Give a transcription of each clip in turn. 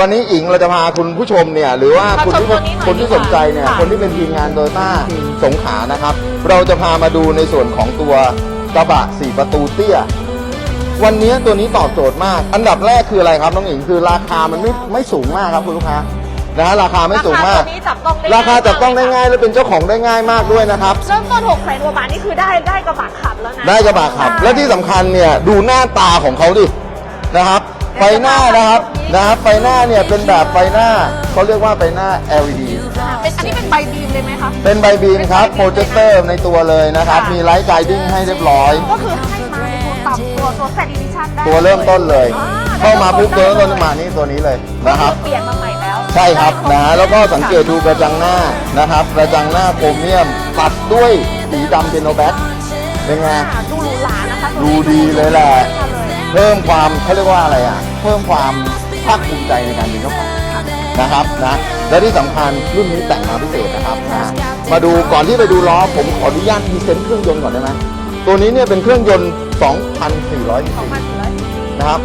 วันนี้อิงเราจะพาคุณผู้ชมเนี่ยหรือว่ามาคุณชมที่ตัวนี้หน่อยคนที่ดีกว่าสนใจเนี่ยค่ะ คนที่เป็นทีมงานโตโยต้าสงขลานะครับ เราจะพามาดูในส่วนของตัวกระบะสี่ประตูเตี้ย วันนี้ตัวนี้ตอบโจทย์มาก อันดับแรกคืออะไรครับน้องอิงคือราคามันไม่ไม่สูงมากครับคุณลูกค้านะฮะราคาไม่สูงมาก ราคาตัวนี้จับต้องได้ราคาจับต้องได้ง่ายและเป็นเจ้าของได้ง่ายมากด้วยนะครับ เริ่มต้น6แสนกว่าบาทนี่คือได้ได้กระบะขับแล้วนะได้กระบะขับ ใช่ และที่สำคัญเนี่ยดูหน้าตาของเขาดินะครับ ไฟหน้านะครับนะครับไฟหน้าเนี่ยเป็นแบบไฟหน้าเขาเรียกว่าไฟหน้า LED เป็นอันนี้เป็นใบบีมเลยไหมคะเป็นใบบีมครับโปรเจคเตอร์ในตัวเลยนะครับค่ะมีไลท์ไกดิ้งให้เรียบร้อย ก็คือให้มาในตัวต่ำตัวตัวแฟดิวิชั่นได้ตัวเริ่มต้นเลยอ่เข้ามาปุ๊บตัวได้เริ่มต้นมานี่ตัวนี้เลยนะครับ เปลี่ยนมาใหม่แล้วใช่ครับนะฮะแล้วก็สังเกตดูกระจังหน้านะครับกระจังหน้าโครเมียมตัดด้วยสีดำเจโนแบ็คเป็นไงค่ะดูหรูหรานะคะดูดีเลยแหละ เพิ่มความเขาเรียกว่าอะไรอะ เพิ่มความภาคภูมิใจในการเป็นเจ้าของนะครับนะและที่สำคัญรุ่นนี้แต่งมาพิเศษนะครับนะมาดูก่อนที่ไปดูล้อผมขออนุญาตพรีเซนต์เครื่องยนต์ก่อนได้ไหมตัวนี้เนี่ยเป็นเครื่องยนต์ 2,400สองพันสี่ร้อยนะครับ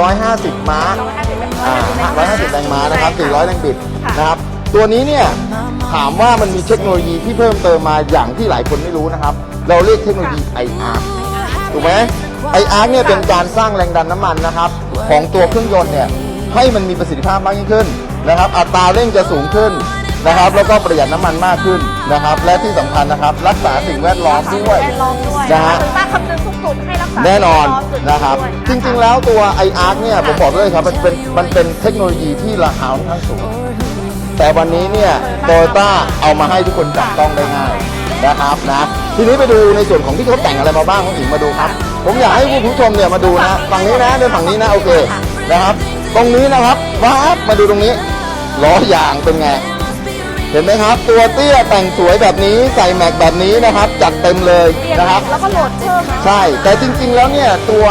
150 ม้าอ่า150 แรงม้านะครับ 400 แรงบิดนะครับ ตัวนี้เนี่ยถามว่ามันมีเทคโนโลยีที่เพิ่มเติมมาอย่างที่หลายคนไม่รู้นะครับ เราเรียกเทคโนโลยี IR ถูกไหม IR เนี่ยเป็นการสร้างแรงดันน้ำมันนะครับของตัวเครื่องยนต์เนี่ยให้มันมีประสิทธิภาพมากยิ่งขึ้นนะครับ อัตราเร่งจะสูงขึ้นนะครับ แล้วก็ประหยัดน้ำมันมากขึ้นนะครับ และที่สำคัญนะครับ รักษาสิ่งแวดล้อมด้วยแวดล้อมด้วยนะฮะคือตั้งคำนึงทุกจุดให้รักษาแน่นอนสิ่งแวดล้มจุดนะครับด้วยจริงๆแล้วตัว iArc เนี่ยผมบอกเลยครับมันเป็นมันเป็นเทคโนโลยีที่ราคาค่อนข้างสูง แต่วันนี้เนี่ยโตโยต้าเอามาให้ทุกคนจับต้องได้ง่ายนะครับนะทีนี้ไปดูในส่วนของที่เขาแต่งอะไรมาบ้างของอิงมาดูครับ ผมอยากให้ผู้ชมเนี่ยมาดูนะฝั่งนี้นะเดินฝั่งนี้นะโอเคนะครับ ตรงนี้นะครับว้าบมาดูตรงนี้ล้อยางเป็นไง เห็นไหมครับ ตัวเตี้ยแต่งสวยแบบนี้ใส่แม็กแบบนี้นะครับ จัดเต็มเลยเปลี่ยนนะครับแล้วก็โหลดเพิ่มนะใช่ แต่จริงๆแล้วเนี่ยตัว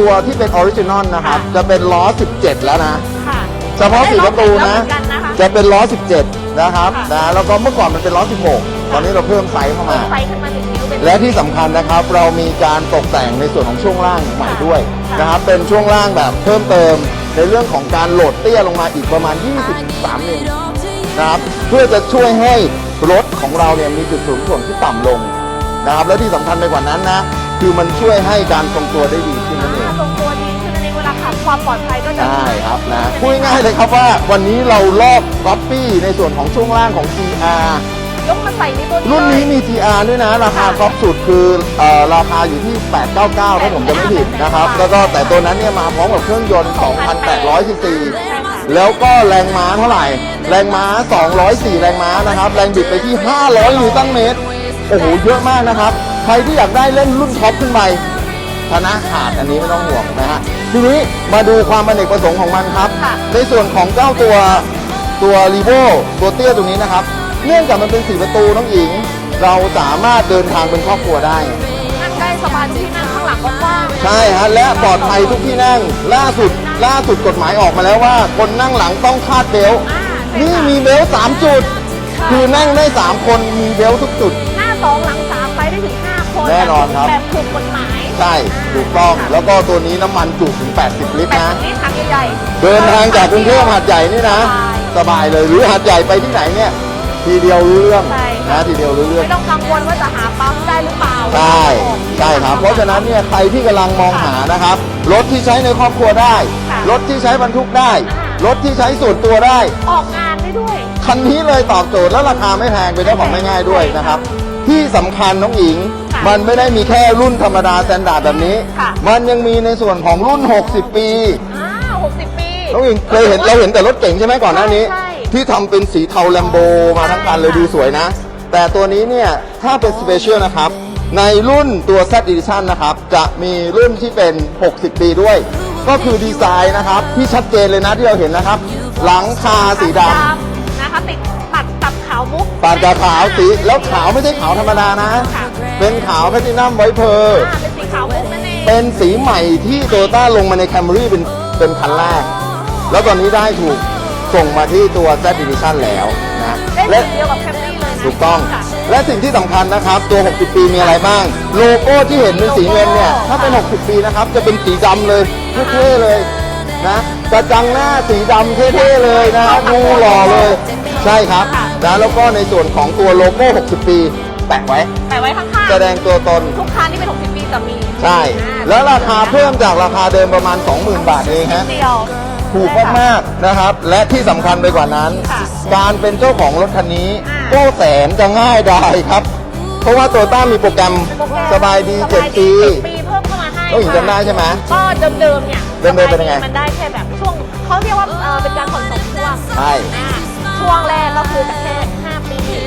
ตัวที่เป็นออริจินอลนะครับ จะเป็นล้อ 17 แล้วนะค่ะเฉพาะสี่ประตูนะได้ลองเหมือกันะคะจะเป็นล้อ 17 นะครับค่ะนะแล้วก็เมื่อก่อนมันเป็นล้อ16 ตอนนี้เราเพิ่มไซส์เข้ามา ไซส์ขึ้นมาหนึ่งนิ้วเป็นและที่สำคัญนะครับเรามีการตกแต่งในส่วนของช่วงล่างใหม่ด้วยค่ะนะครับเป็นช่วงล่างแบบเพิ่มเติมในเรื่องของการโหลดเตี้ยลงมาอีกประมาณ23มิลนะครับเพื่อจะช่วยให้รถของเราเนี่ยมีจุดสูงส่วนที่ต่ำลงนะครับและที่สำคัญไปกว่านั้นนะคือมันช่วยให้การทรงตัวได้ดีขึ้นนั่นเอง ทรงตัวดีขึ้ นนั่นเองเวลาขับความปลอดภัยก็จะใช่ครับนะพูดง่ายๆเลยครับว่าวันนี้เราลอกก๊อปปี้ในส่วนของช่วงล่างของ GR ยกมาใส่ในตัวรุ่นนี้เลยมี GR ด้วยนะ ราคาท็อปสุดคือเอ่อราคาอยู่ที่ 899 ถ้าผมจะไม่ผิดนะครับ แล้วก็แต่ตัวนั้นเนี่ยมาพร้อมกับเครื่องยนต์ 2,800 ซีซี แล้วก็แรงม้าเท่าไหร่ แรงม้า 204 แรงม้านะครับ แรงบิดไปที่ 500นิวตันเมตร โอ้โห เยอะมากนะครับ ใครที่อยากได้เล่นรุ่นท็อปขึ้นไปชนะขาดอันนี้ไม่ต้องห่วงนะฮะ ทีนี้มาดูความอเนกประสงค์ของมันครับ ในส่วนของเจ้าตัวตัวรีโวตัวเตี้ยตรงนี้นะครับ เนื่องจากมันเป็นสีประตูน้องอิง เราสามารถเดินทางเป็นครอบครัวได้ นั่งได้สบายที่นั่งข้างหลังก็กว้างใช่ฮะและปลอดภัยทุกที่นั่ง ล่าสุดล่าสุดกฎหมายออกมาแล้วว่า คนนั่งหลังต้องคาดเบลต์อ่าใช่นี่ค่ะมีเบลต์สามจุด คือนั่งได้สามคนมีเบลต์ทุกจุดหน้าสองหลังสามไปได้ถึงห้าคนแน่นอนครับ แบบถูกกฎหมาย ใช่ถูกต้อง แล้วก็ตัวนี้น้ำมันจุถึง 80 ลิตรแบบนะ นี้ทางใหญ่ๆเดินทางจากกรุงเทพหาดใหญ่นี่นะ สบายเลยหรือหาดใหญ่ไปที่ไหนเนี่ย ทีเดียวรู้เรื่องใช่นะทีเดียวรู้เรื่อง ไม่ต้องกังวลว่าจะหาปั๊มได้หรือเปล่าใช่ใช่ครับ เพราะฉะนั้นเนี่ยใครที่กำลังมองหานะครับ รถที่ใช้ในครอบครัวได้ค่ะรถที่ใช้บรรทุกได้ อ่ารถที่ใช้ส่วนตัวได้ ออกงานได้ด้วย คันนี้เลยตอบโจทย์และราคาไม่แพงเป็นเจ้าของง่ายๆด้วยนะครับ ที่สำคัญน้องอิงค่ะ มันไม่ได้มีแค่รุ่นธรรมดาสแตนดาร์ดแบบนี้ ค่ะ มันยังมีในส่วนของรุ่น 60 ปีอ่าหกสิบปี น้องอิงเคยเห็นเราเห็นแต่รถเก่งใช่ไหมก่อนหน้านี้ใช่ที่ทำเป็นสีเทาแลมโบมาทั้งคันเลยดูสวยนะ แต่ตัวนี้เนี่ย ถ้าเป็นสเปเชียลนะครับ ในรุ่นตัว Z Edition นะครับ จะมีรุ่นที่เป็น 60 ปีด้วย ก็คือดีไซน์นะครับ ที่ชัดเจนเลยนะที่เราเห็นนะครับ หลังคาสีดำ นะคะติดปัดตับ ขาวมุกปานกาขาวสีแล้วขาวไม่ใช่ขาวธรรมดานะ ค่ะเป็นขาวแพลตินัมไวท์เพอร์ อ่าเป็นสีขาวมุกนั่นเองเป็นสีใหม่ที่โตโยต้าลงมาในแคมรี่เป็นเป็นคันแรก แล้วตอนนี้ได้ถูกส่งมาที่ตัว Z Edition แล้วนะได้และสีเดียวกับแคมรี่เลยนะถูกต้อง ค่ะ และสิ่งที่สำคัญนะครับ ตัว 60 ปีมีอะไรบ้าง โลโก้ที่เห็นเป็นสีเงินเนี่ยโลโก้ถ้าเป็น 60 ปีนะครับ จะเป็นสีดำเลยเท่ๆเลยนะกระจังหน้าสีดำเท่ๆเลยนะดูหล่อเลย ใช่ครับ นะแล้วก็ในส่วนของตัวโลโก้ 60 ปีแปะไว้ แต่ไว้ข้างแสดงตัวตนๆทุกคันที่เป็น 60 ปีจะมีใช่ แล้วราคาเพิ่มจากราคาเดิมประมาณ 20,000 บาทเองฮะเดียวถูกมากๆนะครับ และที่สำคัญไปกว่านั้นค่ะการเป็นเจ้าของรถคันนี้อ่าก็แสนจะง่ายดายครับ เพราะว่าโตต้ามีโปรแกรมสบายดี7ปี7ปีเพิ่มเข้ามาให้ต้องหญิงจำได้ใช่ไหมก็เดิมๆเนี่ยเดิมๆเป็นยังไงมันได้แค่แบบช่วงเขาเรียกว่าเอ่อเป็นการผ่อนสองช่วงใช่อ่าช่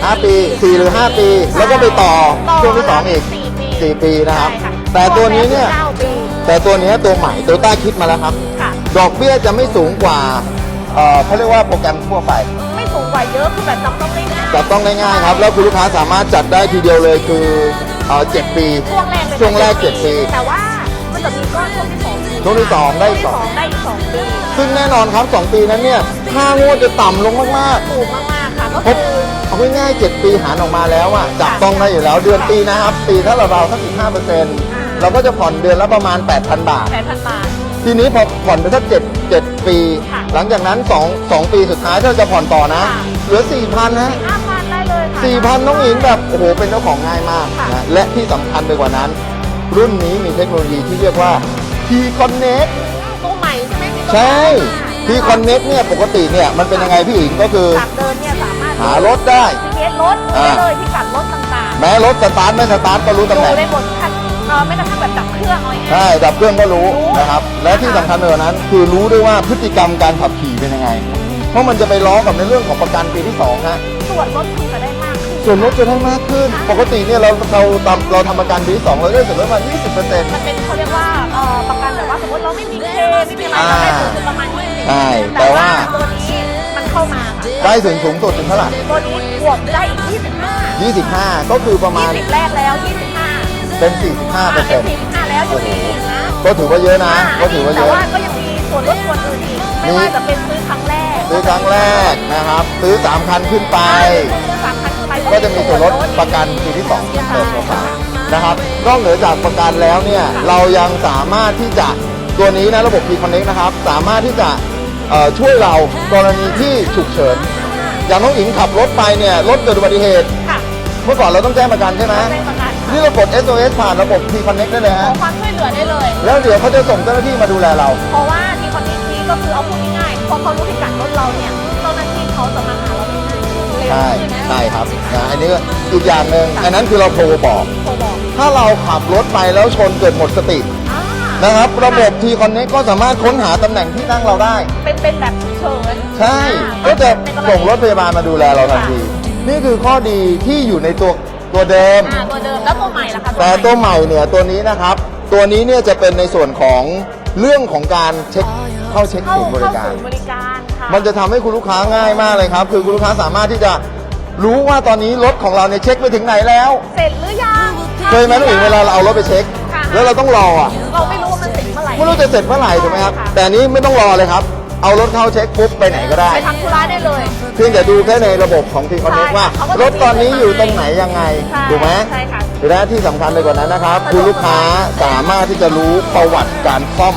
5ปี5ปี 4 หรือ 5 ปี แล้วก็ไปต่อต่อช่วงที่ 2 อีก สี่ปี4 ปีนะครับ ใช่ค่ะแต่ตัวนี้เนี่ยช่วงแรกคือเก้าปีแต่ตัวเนี้ยตัวใหม่โตต้าคิดมาแล้วครับ ค่ะ ดอกเบี้ยจะไม่สูงกว่าเอ่อเขาเรียกว่าโปรแกรมทั่วไป ไม่สูงกว่าเยอะคือแบบจำต้องได้ง่ายจับต้องได้ง่ายครับ แล้วคุณลูกค้าสามารถจัดได้ทีเดียวเลยคือเอ่อ7ปี ช่วงแรกเลยช่วงแรก 7 ปี แต่ว่ามันจะมีก้อนช่วงที่สองช่วงที่สองได้อีกสอง ช่วที่ได้อีกสองปีซึ่งแน่นอนครับ 2 ปีนั้นเนี่ยค่างวดจะต่ำลงมาก ถูกมากๆค่ะก็ๆเพคืราะอ เอาง่ายๆ7ปีหารออกมาแล้วอะจับต้องได้อยู่แล้วเดือนปีนะครับ ปีถ้าเราเราสักสิบห้าเปอร์เซ็นต์เราก็จะผ่อนเดือนละประมาณ 8,000 บาทแปดพันบาท ทีนี้พอผ่อนไปสักเจ็ดเจ็ดปี ค่ะหลังจากนั้น2งปีสุดท้ายถ้าเราจะผ่อนต่อนะ ค่ะ เหลือ 4,000นะห้าพันได้เลยค่ะสี่พันน้องหญิงแบบโอ้โหเป็นเจ้าของง่ายมากค่ะ นะและที่สำคัญไปกว่านั้น รุ่นนี้มีเทคโนโลยีที่เรียกว่า T Connect ตัวใหม่ใช่ไหมที่ตัวใช่ T ใหม่ Connect เนี่ยปกติเนี่ยมันเป็นยังไงพี่หญิงก็คือ จากเดิ หารถได้เทสรถดูได้เลยที่กัดรถต่างๆแม้รถสตาร์ทไม่สตาร์ทก็รู้ตำดูแหน่ง ได้หมดคันเอ่อไม่กระทั่งแบบดับเครื่องอะไรเงี้ย ใช่ดับเครื่องก็รู้รู้ นะครับ และที่สำคัญไปกว่านั้นคือรู้ด้วยว่าพฤติกรรมการขับขี่เป็นยังไง เพราะมันจะไปล้อกับในเรื่องของประกันปีที่สองฮะส่วนรถคุณจะได้มากขึ้นส่วนลดจะได้มากขึ้น ปกติเนี่ยเราเราทำเราทำประกันปีที่สองเราได้ส่วนลดมา20%มันเป็นเขาเรียกว่าเอ่อประกันแบบว่าสมมติเราไม่มีเคไม่มีอะไรเราได้สูงสุดประมาณ20ใช่แต่แต่ว่าว่า ตัว ได้ถึงสูงสุดถึงเท่าไหร่ตัวนี้บวกได้อีก25 25 ก็คือประมาณ 20แรกแล้ว 25 เป็น 45เปอร์เซ็นต์45แล้วยังมีอีกนะก็ถือว่าเยอะนะ ก็ถือว่าเยแต่อะว่าก็ยังมีส่วนลดส่วนอื่นอีก ไม่ว่าจะเป็นซื้อครั้งแรก ซื้อครั้งแรกนะครับ ซื้อ 3 คันขึ้นไปซื้อสามคันขึ้นไปก็จะมีส่วนลดประกันปีที่2เติมเข้ามานะครับนอกเหนือจากประกันแล้วเนี่ย เรายังสามารถที่จะตัวนี้นะระบบ T Connect นะครับ สามารถที่จะเอ่อ ช่วยเรากรณีที่ฉุกเฉิน อย่างน้องอิงขับรถไปเนี่ยรถเกิดอุบัติเหตุ ค่ะเมื่อก่อนเราต้องแจ้งประกันใช่ไหมได้ประกันนี่เรากด SOS ผ่านระบบ T Connect ได้เลยขอฮะความช่วยเหลือได้เลย แล้วเดี๋ยวเขาจะส่งเจ้าหน้าที่มาดูแลเรา เพราะว่าที่คนนี้นี้ก็คือเอาพูดง่ายๆพอเขารู้พิกัดรถเราเนี่ยเจ้าหน้าที่เขาจะมาหาเราได้ง่ายขึ้นเร็วใช่ขึ้นนะใช่ครับนะอันนี้ก็อีกอย่างหนึ่งอันนั้นคือเราโทรบอก โทรบอกถ้าเราขับรถไปแล้วชนเกิดหมดสติอ่า นะครับ ระบบ T Connect ก็สามารถค้นหาตำแหน่งที่นั่งเราได้ เป็นเป็นแบบฉุกเฉินใช่อ่าก็จะเป็นกณีส่งรถพยาบาลมาดูแลเราทันทีนี่คือข้อดีที่อยู่ในตัวตัวเดิม อ่าตัวเดิมแล้วตัวใหม่ล่ะคะแต่ตัวใหม่เนี่ยตัวนี้นะครับ ตัวนี้เนี่ยจะเป็นในส่วนของเรื่องของการเช็คเข้าเช็คเข้าศูนย์บเข้าริการ ศูนย์บริการค่ะมันจะทำให้คุณลูกค้าง่ายมากเลยครับ คือคุณลูกค้าสามารถที่จะรู้ว่าตอนนี้รถของเราเนี่ยเช็คไปถึงไหนแล้ว เสร็จหรือยังเคยไหมน้องอิงเวลาเราเอารถไปเช็คค่ะ แล้วเราต้องรออะเราไม่รู้ว่ามันเสร็จเมื่อไหร่ ไม่รู้จะเสร็จเมื่อไหร่ถูกไหมครับใช่ค่ะแต่อันนี้ไม่ต้องรอเลยครับ เอารถเข้าเช็คปุ๊บไปไหนก็ได้ ไปทำธุระได้เลย เพียงแต่ดูแค่ในระบบของทีคอนเน็กใช่ว่าเขาก็จะรถตอนนี้อยู่ตรงไหนยังไงใช่ถูกไหมใช่ค่ะและที่สำคัญไปกว่านั้นนะครับสะดวกคุณลูกค้าสามารถที่จะรู้ประวัติการซ่อม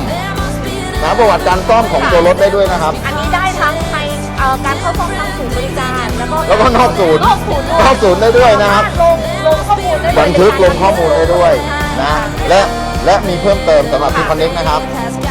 นะประวัติการซ่อมของตัวรถได้ด้วยนะครับ อันนี้ได้ทั้งในเอ่อการเข้าซ่อมทางศูนย์บริการ แล้วก็แล้วก็นอกศูนย์นอกศูนย์ด้วยนอกศูนย์ได้ด้วยนะครับ ลงลงข้อมูลได้เลยบันทึกลงข้อมูลได้ด้วย นะใช่และและมีเพิ่มเติมสำหรับ T Connect นะครับ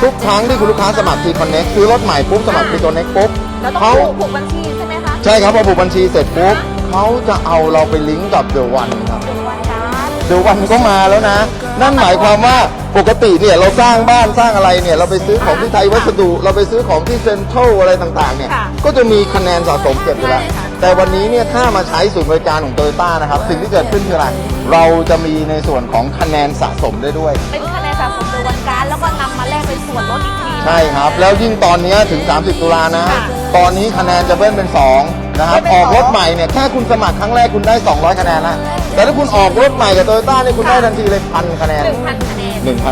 ทุกครั้งที่คุณลูกค้าสมัคร T Connect ซื้อรถใหม่ปุ๊บสมัคร T Connect ปุ๊บแล้วต้องเขาผูกผูกบัญชีใช่ไหมคะใช่ครับพอผูกบัญชีเสร็จปุ๊บเขาจะเอาเราไปลิงก์กับ The One ครับผูกวันการ์ดเดี๋ยววันก็มาแล้วนะ นั่นหมายความว่าปกติเนี่ยเราสร้างบ้านสร้างอะไรเนี่ย เราไปซื้อของที่ไทยวัสดุ เราไปซื้อของที่เซ็นทรัลอะไรต่างๆเนี่ยค่ะก็จะมีคะแนนสะสมเก็บอยู่แล้วใช่ค่ะ แต่วันนี้เนี่ยถ้ามาใช้ศูนย์บริการของโตโยต้านะครับ สิ่งที่เกิดขึ้นคืออะไร เราจะมีในส่วนของคะแนนสะสมได้ด้วย เป็นคะแนนสะสมโดยวันการ์ดแล้วก็นำมาแลกเป็นส่วนลดอีกทีใช่ครับ แล้วยิ่งตอนนี้ถึง 30 ตุลานะค่ะตอนนี้คะแนนจะเบิ้ลเป็น 2 นะครับเบิ้อลอกเป็นสองรถใหม่เนี่ยแค่คุณสมัครครั้งแรกคุณได้ 200 คะแนนละแต่ถ้าคุณออกรถใหม่กับโตโยต้าเนี่ยคุณได้ทันทีเลยพันคะแนน หนึ่งพันคะแนน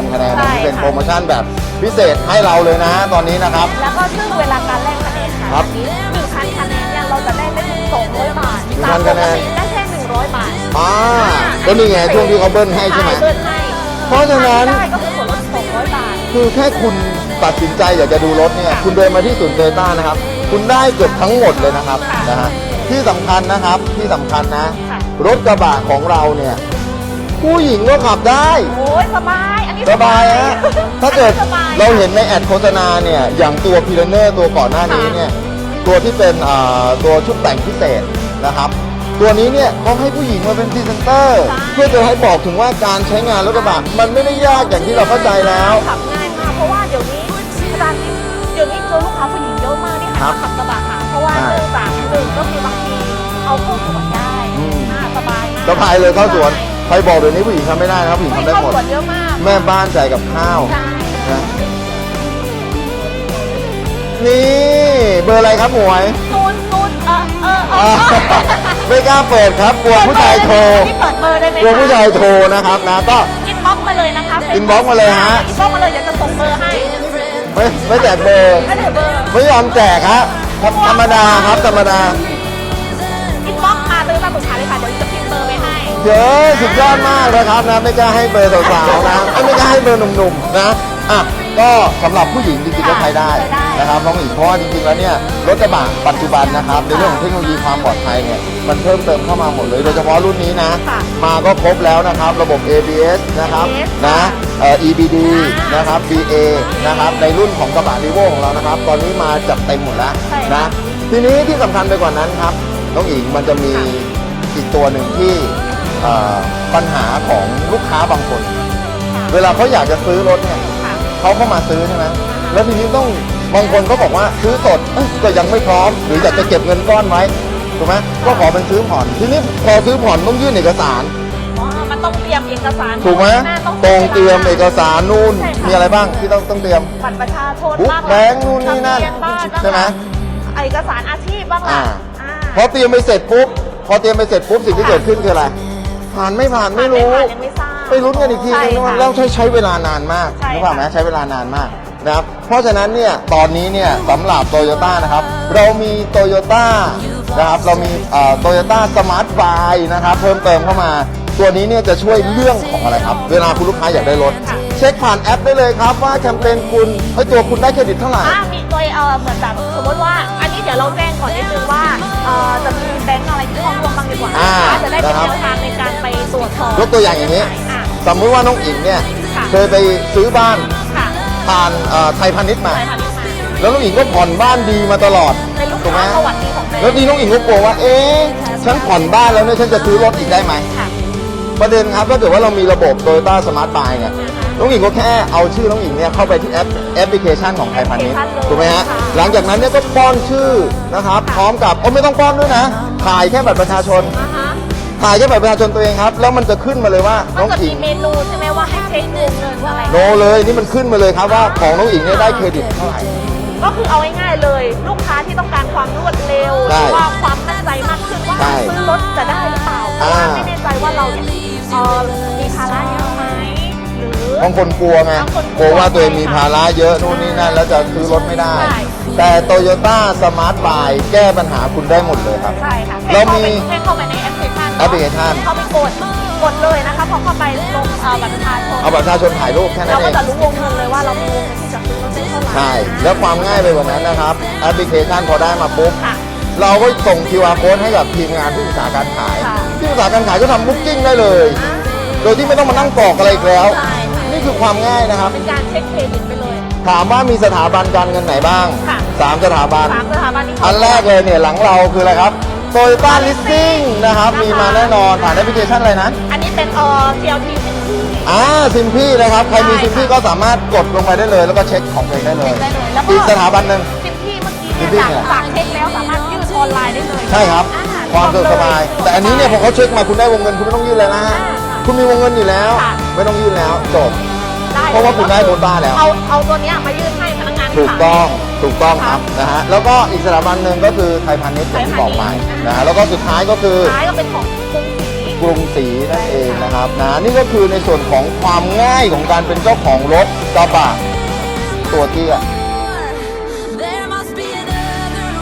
1,000 คะแนนใช่นี่เป็นค่ะ โปรโมชั่นแบบพิเศษให้เราเลยนะ ตอนนี้นะครับ แล้วก็ซึ่งเวลาการแลกคะแนนค่ะครับ อันนี้หนึ่งพันคะแนนเนี่ยเราจะได้ไม่ถึง สองร้อยบาทหนึ่งจากพันปคะกแนนติได้แค่หนึ่งร้อยบาทอ่าก็นี่ไงช่วงที่เขาเบิ้ลให้ใช่ไหมเบิ้ลให้เพราะฉะนั้นได้ก็คือส่วนลดสองร้อยบาท คือแค่คุณตัดสินใจอยากจะดูรถเนี่ยค่ะคุณเดินมาที่ศูนย์โตโยต้านะครับ คุณได้เกือบทั้งหมดเลยนะครับค่ะนะฮะที่สำคัญนะครับที่สำคัญนะค่ะรถกระบะของเราเนี่ยผู้หญิงก็ขับได้ โอ้ยสบาย อันนี้สบายฮะถ้าเกิดสบายเราเห็นในแอดโฆษณาเนี่ย อย่างตัวพีเรเนอร์ตัวก่อนหน้านี้เนี่ย ตัวที่เป็นอ่าตัวชุดแต่งพิเศษนะครับ ตัวนี้เนี่ยเขาให้ผู้หญิงมาเป็นพรีเซนเตอร์เพื่อจะให้บอกถึงว่าการใช้งานรถกระบะมันไม่ได้ยากอย่างที่เราเข้าใจแล้วขับง่ายมากเพราะว่าเดี๋ยวนี้อาจารย์เดี๋ยวนี้เจอลูกค้าผู้หญิงเยอะมากที่หันมาขับกระบะค่ะเพราะว่าใช่เนื่องจากหนึ่งก็คือบางทีเอาเข้าสวนได้อืมอ่าสบายมากสบายเลยเข้าสวนใครบอกเดี๋ยวนี้ผู้หญิงทำไม่ได้นะครับผู้หญิงไม่ทำได้เข้าหมดสวนเยอะมากแม่บ้านจ่ายกับข้าวใช่นะ นี่เบอร์อะไรครับหมวยนูนนูนเออเออเออ่าอไม่กล้าเปิดครับกลัวผู้ชายโทรนี่เปิดเบอร์ได้ไหมกลัวผู้ชายโทรนะครับนะก็ อินบ็อกซ์มาเลยนะคะ inbox มาเลยฮะ อินบ็อกซ์มาเลยเดี๋ยวจะส่งเบอร์ให้ไม่ไม่แจกเบอร์ไม่ได้เบอร์ไม่ยอมแจกฮะครับธรรมดาครับธรรมดาอินบ็อกซ์มาเลยมาปรึกษาเลยค่ะเดี๋ยวจะพิมพ์เบอร์ไว้ให้ เยอะสุดยอดมากนะครับนะไม่กล้าให้เบอร์สาวๆนะเอ้ยไม่กล้าให้เบอร์หนุ่มๆนะอะก็สำหรับผู้หญิงจริงๆก็ใช้ได้ นะครับน้องอีกเพราะว่าจริงๆแล้วเนี่ยรถกระบะปัจจุบันนะครับในเรื่องของเทคโนโลยีความปลอดภัยเนี่ยมันเพิ่มเติมเข้ามาหมดเลย โดยเฉพาะรุ่นนี้นะมาก็ครบแล้วนะครับ ระบบ ABS นะครับนะเอ่อ EBD นะครับ BA นะครับในรุ่นของกระบะรีโวของเรานะครับ ตอนนี้มาจัดเต็มหมดแล้วนะ ทีนี้ที่สำคัญไปกว่านั้นครับน้องอิงมันจะมีอีกตัวหนึ่งที่เอ่อปัญหาของลูกค้าบางคน เวลาเขาอยากจะซื้อรถเนี่ย ค่ะ เขาเข้ามาซื้อใช่ไหมแล้วทีนี้ต้อง บางคนก็บอกว่าซื้อสดเอ้ยก็ยังไม่พร้อม หรืออยากจะเก็บเงินก้อนไว้ถูกไหมก็ขอเป็นซื้อผ่อน ทีนี้พอซื้อผ่อนต้องยื่นเอกสาร อ๋อมันต้องเตรียมเอกสารถูกไหมน้าตรงเตรียมเอกสารนู่นใช่ค่ะมีอะไรบ้างที่ต้องต้องเตรียม บัตรประชาชนบุ๊กบ้างแบงค์นู่นนี่นั่นทะเบียบ้านบ้างใช่ไหมเอกสารอาชีพบ้างล่ะอ่า อ่าพอเตรียมไปเสร็จปุ๊บพอเตรียมไปเสร็จปุ๊บสิ่งที่เกิดขึ้นคืออะไรผ่านไม่ผ่านไม่รู้ ผ่านยังไม่ทราบไปลุ้นกันอีกทีนึงใช่ค่ะ แล้วใช้ใช้เวลานานมากใช่นึกภาพไหมค่ะใช้เวลานานมากนะครับ เพราะฉะนั้นเนี่ยตอนนี้เนี่ยสำหรับโตโยต้านะครับ เรามีโตโยต้านะครับเรามีโตโยต้าสมาร์ทไฟนะครับเพิ่มเติมเข้ามา ตัวนี้เนี่ยจะช่วยเรื่องของอะไรครับ เวลาคุณลูกค้าอยากได้รถ เช็คผ่านแอปได้เลยครับ ว่าแคมเปญคุณเฮ้ยตัวคุณได้เครดิตเท่าไหร่อ่ามีตัวเออเหมือนแบบสมมติว่า อันนี้เดี๋ยวเราแจ้งก่อนนิดนึงว่าเออจะมีแบงก์อะไรที่เข้าร่วมบ้างดีกว่าอ่าจะได้เป็นนะครับแนวทางในการไปตรวจสอบยกตัวอย่างอย่างนี้อ่าสมมติว่าน้องอิงเนี่ยค่ะเคยไปซื้อบ้านค่ะ ผ่านเอ่อไทยพาณิชย์มาใช่ค่ะพี่มาแล้วน้องอิงก็ผ่อนบ้านดีมาตลอดเป็นลูกถูกไหมค้าประวัติดีของเจ๊แล้วทีน้องอิงก็กลัวว่า เอ๊ะฉันผ่อนบ้านแล้วเนี่ยฉันจะซื้อรถอีกได้ไหม ค่ะประเด็นครับถ้าเกิดว่าเรามีระบบ Toyota Smart Buy เนี่ยน้องอิงก็แค่เอาชื่อน้องอิงเนี่ยเข้าไปที่แอปแอปพลิเคชันของไทยพาณิชย์แอปพลิเคชันเลยถูกไหมฮะค่ะหลังจากนั้นเนี่ยก็ป้อนชื่อนะครับ พร้อมกับโอ้ไม่ต้องป้อนด้วยนะถ่ายแค่บัตรประชาชนอ่าฮะ ถ่ายแค่บัตรประชาชนตัวเองครับ แล้วมันจะขึ้นมาเลยว่ามัน้นองจะอิมีงเมนูใช่ไหมว่าให้เช็คเงินเงินอะไร โนเลยนี่มันขึ้นมาเลยครับว่าของน้องอิงเนี่ยได้เครดิตเท่าไหร่ ก็คือเอาง่ายๆเลย ลูกค้าที่ต้องการความรวดเร็วหใช่รือว่าความมั่นใจมากขึ้นว่าใช่ซื้อรถจะได้หรือเปล่าเพอ่าราะว่า ไม่แน่ใจว่าเราเนี่ยเอ่อมีภาระเยอะไหมหรือ บางคนกลัวไงบางคนกกลัลัววว่าตัวเองมีภาระเยอะนู่นนี่นั่นแล้วจะซื้อรถไม่ได้ ใช่ แต่โตโยต้าสมาร์ทบายแก้ปัญหาคุณได้หมดเลยครับ ใช่ค่ะเรามีแค่เข้าไปในแอปพลิเคชัน แอปพลิเคชัน เข้าไปกดกดเลยนะคะพอเข้าไปลงเอ่อบัตรประชาชนเอาบัตรประชาชนถ่ายรูปแค่นั้เรานเอก็ง จะรู้วงเงินเลยว่าเรามีวงเงินที่จะซื้อรถได้เท่าไหร่ใช่ แล้วความง่ายไปกว่านั้นนะครับ แอปพลิเคชันพอได้มาปุ๊บ ค่ะ เราก็ส่ง QR code ให้กับทีมงานที่ปรึกษาการขาย ค่ะ ที่ปรึกษาการขายก็ทำบุ๊กกิ้งได้เลย อ่าโดยที่ไม่ต้องมานั่งกรอกอะไรอีกแล้ว ใช่ค่ะนี่คือความง่ายนะครับ เป็นการเช็คเครดิตไปเลย ถามว่ามีสถาบันการเงินไหนบ้างค่ะ สามสถาบัน สามสถาบันที่เขาอันแรกเลยเนี่ยหลังเราคืออะไรครับ Toyota Listing นะครับ มีมาแน่นอนผ่านแอปพลิเคชันอะไรนะ อันนี้เป็นเอ่อ TLT เป็นที่อ่าซิมพี่นะครับ ใครมีใช่ซิมพี่ค่ะก็สามารถกดลงไปได้เลย แล้วก็เช็คของตัวเองได้เลย ได้เลยแล้วก็อีกสถาบันหนึ่ง ซิมที่เมื่อกี้ซิเนี่ยมที่จากเนี่ยจากเช็คแล้วสามารถยื่นออนไลน์ได้เลยใช่ครับ อ่ความสะดวกสบาย แต่อันนี้เนี่ยพอเขาเช็คมาคุณได้วงเงินคุณไม่ต้องยื่นเลยนะฮะอ่าค่ะคุณมีวงเงินอยู่แล้วค่ะไม่ต้องยื่นแล้วจบ ได้เพราะว่าคุณได้โควต้าแล้ว เอาเอาตัวเนี้ยมายื่นให้พนักงาน ถูกต้องขายถูกต้องครับนะฮะแล้วก็อีกสถาบันหนึ่งก็คือไทยพาณิชย์อย่างที่บอกไปไทยพาณิชย์นะฮะแล้วก็สุดท้ายก็คือท้ายก็เป็นของกรุงศรีกรุงศรีนั่นเองนะครับนะนี่ก็คือในส่วนของความง่ายของการเป็นเจ้าของรถกระบะตัวเตี้ย